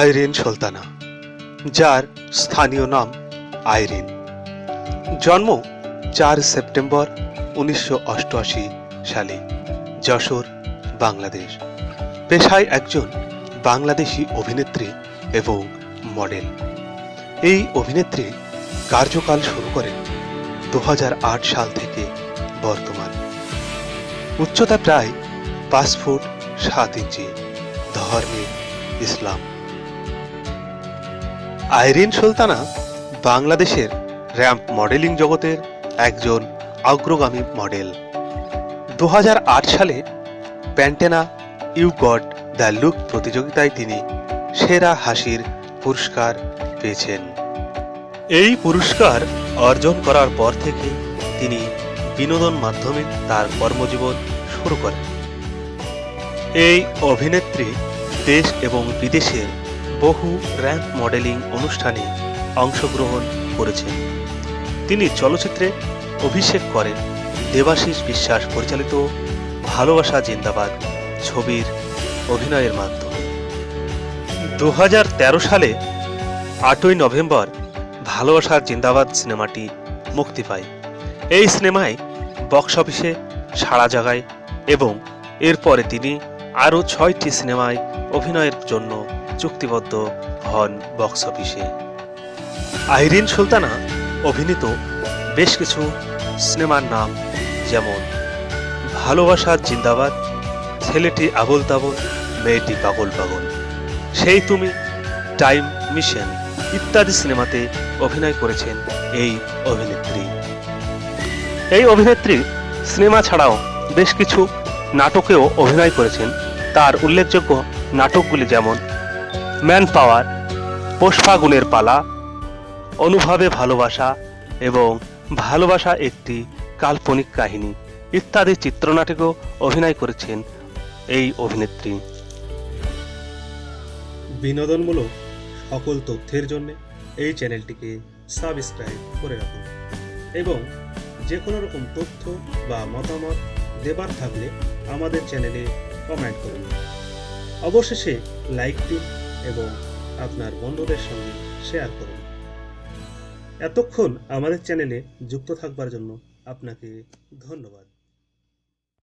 আইরিন সুলতানা, যার স্থানীয় নাম আইরিন। জন্ম চার সেপ্টেম্বর উনিশশো অষ্টআশি সালে যশোর, বাংলাদেশ। পেশায় একজন বাংলাদেশি অভিনেত্রী এবং মডেল। এই অভিনেত্রী কার্যকাল শুরু করেন দু হাজার আট সাল থেকে বর্তমান। উচ্চতা প্রায় পাঁচ ফুট সাত ইঞ্চি। ধর্মে ইসলাম। আইরিন সুলতানা বাংলাদেশের র্যাম্প মডেলিং জগতের একজন অগ্রগামী মডেল। দু হাজার আট সালে Pantene you got the look প্রতিযোগিতায় তিনি সেরা হাসির পুরস্কার পেয়েছেন। এই পুরস্কার অর্জন করার পর থেকে তিনি বিনোদন মাধ্যমে তার কর্মজীবন শুরু করেন। এই অভিনেত্রী দেশ এবং বিদেশের বহু র্যাম্প মডেলিং অনুষ্ঠানে অংশগ্রহণ করেছেন। তিনি চলচ্চিত্রে অভিষেক করেন। দেবাশিস বিশ্বাস পরিচালিত ভালোবাসা জিন্দাবাদ ছবির অভিনয়ের মাধ্যমে। দু হাজার তেরো সালে আটই নভেম্বর ভালোবাসার জিন্দাবাদ সিনেমাটি মুক্তি পায়। এই সিনেমায় বক্স অফিসে সাড়া জাগায় এবং এরপরে তিনি আরও ছয়টি সিনেমায় অভিনয়ের জন্য চুক্তিবদ্ধ হন বক্স অফিসে। আইরিন সুলতানা অভিনীত বেশ কিছু সিনেমার নাম যেমন ভালোবাসা জিন্দাবাদ, ছেলেটি আবল তাবল মেয়েটি পাগল পাগল সেই তুমি, টাইম মিশন ইত্যাদি সিনেমাতে অভিনয় করেছেন এই অভিনেত্রী। এই অভিনেত্রী সিনেমা ছাড়াও বেশ কিছু নাটকেও অভিনয় করেছেন। তার উল্লেখযোগ্য নাটকগুলি যেমন ম্যান পাওয়ার পোষফাগুনের পালা, অনুভবে ভালোবাসা এবং ভালোবাসা একটি কাল্পনিক কাহিনী ইত্যাদি চিত্রনাটকেও অভিনয় করেছেন এই অভিনেত্রী। বিনোদনমূলক সকল তথ্যের জন্য এই চ্যানেলটিকে সাবস্ক্রাইব করে রাখুন এবং যে কোনো রকম তথ্য বা মতামত দেবার থাকলে আমাদের চ্যানেলে কমেন্ট করুন। অবশেষে লাইক দিন এবং আপনার বন্ধুদের সঙ্গে শেয়ার করুন। এতক্ষণ আমাদের চ্যানেলে যুক্ত থাকবার জন্য আপনাকে ধন্যবাদ।